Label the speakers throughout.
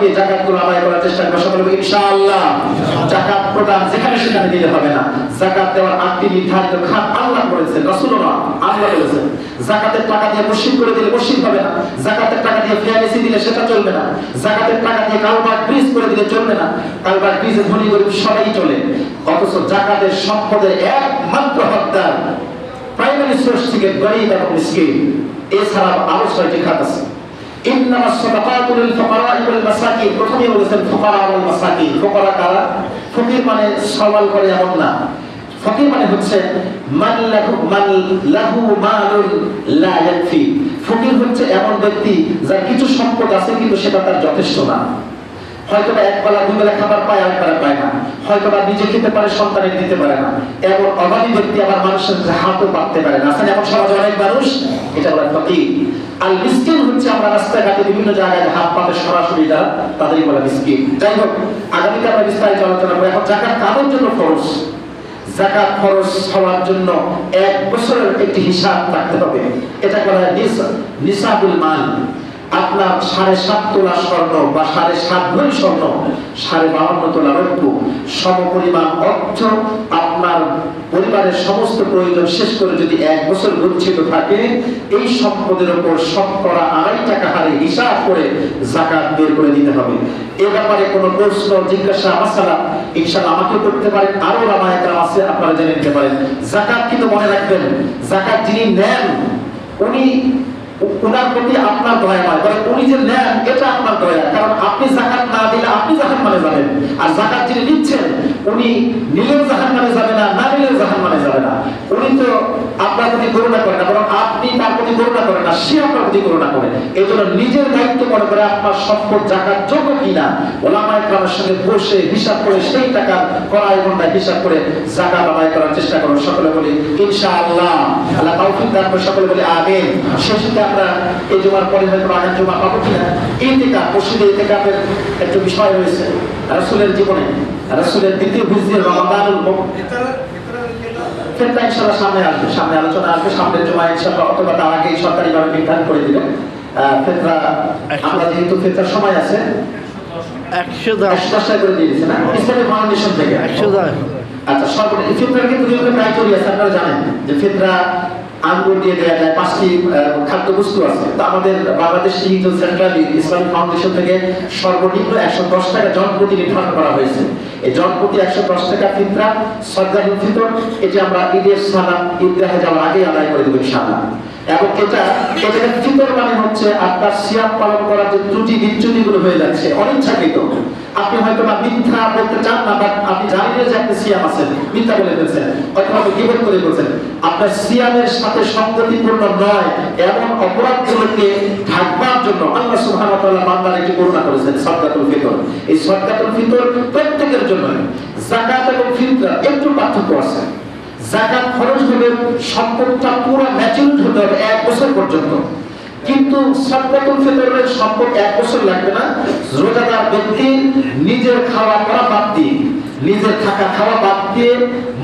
Speaker 1: বাকি জাকাতগুলো আদায় করার চেষ্টা করব, সকলে ইনশাআল্লাহ। জাকাত প্রদান যেখানে সেখানে দিলে হবে না। জাকাত দেওয়ার আটটি নির্ধারিত খাত আল্লাহ করেছেন রাসূল আল্লাহ বলেছেন। জাকাতের টাকা দিয়ে মসজিদ করে দিলে মসজিদ হবে না। জাকাতের টাকা দিয়ে ফিয়ারেসি দিলে সেটা চলবে না। জাকাতের টাকা দিয়ে কালবার ব্রিজ করে দিলে চলবে না। কালবার ব্রিজে ধনী গরিব সবাই চলে। অথচ জাকাতের সম্পদের একমাত্র হকদার প্রাইমারি সোর্স থেকে গরিব এবং মিসকিন এছাড়া আরও ছয়টি খাত আছে। লিল ফুকারা ওয়াল মাসাকিন। প্রথমে বলেছেন ফুকারা ওয়াল মাসাকিন। ফুকারা কারা? ফকির মানে সওয়াল করে এমন না। ফকির মানে হচ্ছে মান লাহু মান লাহু মালুন লা ইয়াকফি। ফকির হচ্ছে এমন ব্যক্তি যার কিছু সম্পদ আছে কিন্তু সেটা তার যথেষ্ট না। হয়তো এক বেলা দুই বেলা খাবার পায় আর বেলা পায় না। হয়তো বা নিজে খেতে পারে, সন্তানের দিতে পারে না। এমন অভাবী ব্যক্তি আবার মানুষের হাতও পাততে পারে না। আছেন এমন সমাজে অনেক মানুষ, এটা ফকির। আর মিসকিন হচ্ছে আমরা রাস্তাঘাটে বিভিন্ন জায়গায় হাত পাতে সরাসরি যারা, তাদেরই বলা মিসকিন। যাই হোক, আগামীতে আমরা বিস্তারিত আলোচনা করব। এখন জাকাত কাদের জন্য খরচ জাকাত খরচ হওয়ার জন্য এক বছরের একটি হিসাব থাকতে হবে। এটা বলা হয় নিস- নিসাবুল মাল। আপনার সাড়ে সাত তোলা স্বর্ণ বা সাড়ে সাত ভরি স্বর্ণ, সাড়ে বাহান্ন তোলা রৌপ্য সম পরিমাণ অর্থ আপনার পরিবারের সমস্ত প্রয়োজন শেষ করে যদি এক বছর গচ্ছিত থাকে, এই সম্পদের উপর শতকরা আড়াই টাকা হারে হিসাব করে জাকাত বের করে দিতে হবে। এ ব্যাপারে কোনো প্রশ্ন, জিজ্ঞাসা, মাসালা ইনশাআল্লাহ আমাকে করতে পারেন। আরও রামায়িকা আছে, আপনারা জেনে নিতে পারেন। জাকাত কিন্তু মনে রাখবেন, জাকাত যিনি নেন, উনি উনার প্রতি আপনার দয়া নয়, বরং উনি যে নেন, এটা আপনার দয়া। কারণ আপনি জাকাত না দিলে আপনি জাহান মানে যাবেন। আর জাকাত যিনি নিচ্ছেন উনি নিলেও জাহান মানে যাবে না না নিলেও জাহান মানে যাবে না। উনি তো আপনার প্রতি করুণা করে না, বরং আপনি তার প্রতি করুণা করেন না। সে আপনার প্রতি করুণা করে এই জন্য নিজের দায়িত্ব মনে করে আপনার সম্পদ জাকাত যোগ্য কিনা, ওলামায় কামের সঙ্গে বসে হিসাব করে সেই টাকার কড়াই ঘণ্টা হিসাব করে জাকাত আদায় করার চেষ্টা করুন। সকলে বলি, ইনশাআল্লাহ। আল্লাহ তৌফিক দান করে সকলে বলি, আমিন। শেষে আমরা এই জুমার পরে হয়তো আগামী জুমা পাবো কিনা? ইতিকাফ মসজিদে ইতিকাফের একটা বিষয় রয়েছে। রাসূলের জীবনে, রাসূলের দ্বিতীয় হিজরির রমাদানুল মুবারক ইনশাল্লাহ সামনে আসবে। সামনে আলোচনা আসবে সামনের জমা ইনশাল্লাহ অথবা তার আগেই সরকারিভাবে নির্ধারণ করে দিবে। আহ, ফেতরা আমরা যেহেতু ফেতরার সময় আছে
Speaker 2: একশো দশ।
Speaker 1: করে দিয়ে দিচ্ছে না? ফাউন্ডেশন থেকে।
Speaker 2: একশো দশ।
Speaker 1: আচ্ছা সর্বনিম্ন ফিতরা কিন্তু প্রায় চলে আছে আপনারা জানেন। যে ফিতরা আঙ্গুর দিয়ে দেওয়া যায়, পাঁচটি খাদ্যবস্তু আছে। তো আমাদের Bangladesh digital central Islamic foundation থেকে সর্বনিম্ন একশো দশ টাকা জন প্রতি নির্ধারণ করা হয়েছে। এই জন প্রতি একশো দশ টাকা ফিতরা সজ্জা ফিতর, এটি আমরা ঈদের সালাম ঈদগাহে যাওয়ার আগে আদায় করে দেবো ইনশাআল্লাহ। এবং এটা এটাকে ফিতর মানে হচ্ছে আপনার সিয়াম পালন করার যে ত্রুটি বিচ্যুতি গুলো হয়ে যাচ্ছে, অনিচ্ছাকৃত। আপনি হয়তো বা মিথ্যা বলতে চান না বাট আপনি জানেন যে আপনি সিয়াম আছেন মিথ্যা বলে ফেলছেন হয়তো আপনি গিবত করে ফেলছেন আপনার সিয়ামের সাথে সঙ্গতিপূর্ণ নয়, এমন অপরাধগুলোকে ঢাকবার জন্য আল্লাহ সুবহানাহু ওয়া তাআলা বান্দার একটি করুণা করেছেন, সদকাতুল ফিতর। এই সদকাতুল ফিতর প্রত্যেকের জন্য যাকাত এবং ফিতরা একটু পার্থক্য আছে। জাকাত খরচ হলে সম্পদটা পুরো ম্যাচিউর হতে হবে এক বছর পর্যন্ত। কিন্তু সদকাতুল ফিতরের সম্পদ এক বছর লাগবে না। রোজাদার ব্যক্তি নিজের খাওয়া পড়া বাদ দিয়ে, নিজের থাকা খাওয়া বাদ দিয়ে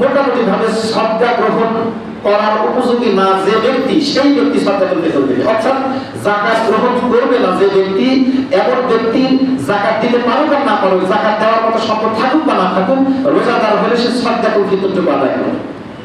Speaker 1: মোটামুটি ভাবে সদকা গ্রহণ করার উপযোগী না যে ব্যক্তি, সেই ব্যক্তি দেবে। অর্থাৎ জাকাত গ্রহণ করবে না যে ব্যক্তি, এমন ব্যক্তি জাকাত দিতে পারুক আর না পারুক, জাকাত দেওয়ার মতো সম্পদ থাকুক বা না থাকুক, রোজাদার হলে সে সদকাতুল ফিতরটুকু আদায় করবে।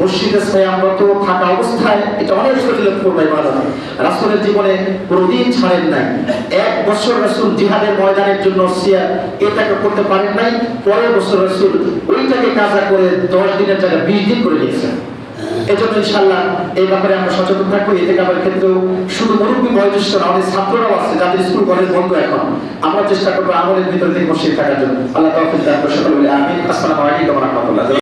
Speaker 1: মসজিদে স্বয়ংরত থাকা অবস্থায় এটা অনেক করবে ইবাদত রাসূলের জীবনে কোনোদিন ছাড়েন নাই। এক বছর রাসূল জিহাদের ময়দানের জন্য সিয়া এটাকে করতে পারেন নাই, পরের বছর রাসূল ওইটাকে কাজা করে দশ দিনের জায়গায় বিশ দিন করে দিয়েছেন। এজন্য ইনশাআল্লাহ এই ব্যাপারে আমরা সচেতন থাকব। এতে কাবার ক্ষেত্রেও শুধু মুরব্বী বয়োজ্যেষ্ঠ না অনেক ছাত্ররাও আছে, যাদের স্কুল কলেজ বন্ধ এখন। আমরা চেষ্টা করব আমলের ভিতরে থেকে বসে থাকার জন্য। আল্লাহ তাআলা সকলে বলে আমিন। আসসালামু আলাইকুম রাহমাতুল্লাহ।